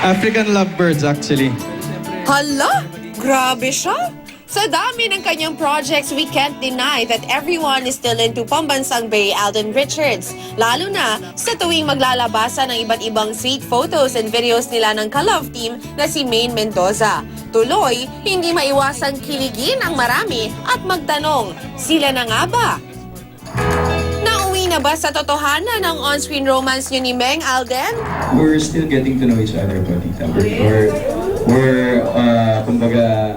African lovebirds actually. Hala! Grabe siya! Sa dami ng kanyang projects, we can't deny that everyone is still into Pambansang Bay Alden Richards. Lalo na sa tuwing maglalabasan ng iba't ibang sweet photos and videos nila ng ka-love team na si Maine Mendoza. Tuloy, hindi maiwasang kiligin ang marami at magtanong, sila na nga ba? Na ba sa totohanan ng on-screen romance niyo ni Meng Alden? we're still getting to know each other po, tita. We're, we're, we're uh, kumbaga,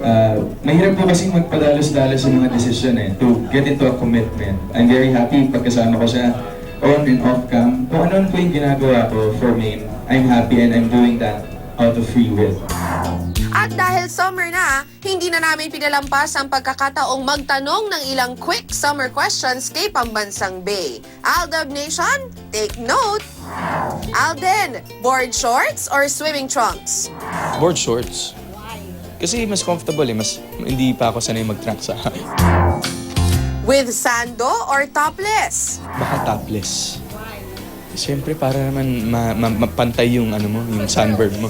uh, mahirap po kasing magpadalos-dalos sa mga desisyon eh, to get into a commitment. I'm very happy pagkasama ko siya on and off cam. Kung ano po yung ginagawa ko for me, I'm happy and I'm doing that out of free will. At dahil summer na, hindi na namin pinalampas ang pagkakataong magtanong ng ilang quick summer questions kay Pambansang Bay. Aldab Nation, take note! Alden, board shorts or swimming trunks? Board shorts. Kasi mas comfortable eh. Mas, hindi pa ako sanay mag-track sa... With sando or topless? Baka topless. Siyempre, para naman ma- ma- mapantay yung, ano mo, yung sunburn mo.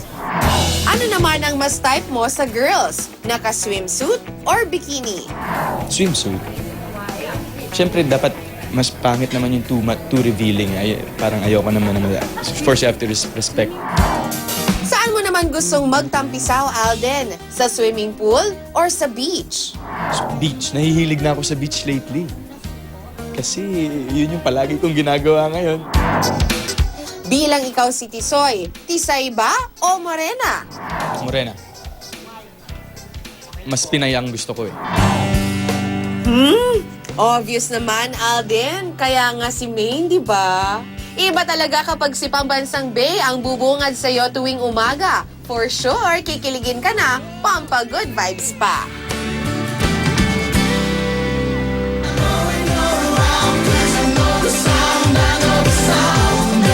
Ano naman ang mas type mo sa girls? Naka-swimsuit or bikini? Swimsuit. Siyempre, dapat mas pangit naman yung too, ma- too revealing. Ay, parang ayoko naman naman. Of course, you have to res- respect. Saan mo naman gustong magtampisaw, Alden? Sa swimming pool or sa beach? Beach. Nahihilig na ako sa beach lately. Kasi yun yung palagi kong ginagawa ngayon. Bilang ikaw si Tisoy, Tisay ba o Morena? Morena. Mas pinayang gusto ko eh. Obvious naman, Alden. Kaya nga si Maine, di ba? Iba talaga kapag si Pambansang Bay ang bubungad sa'yo tuwing umaga. For sure, kikiligin ka na, pampa good vibes pa.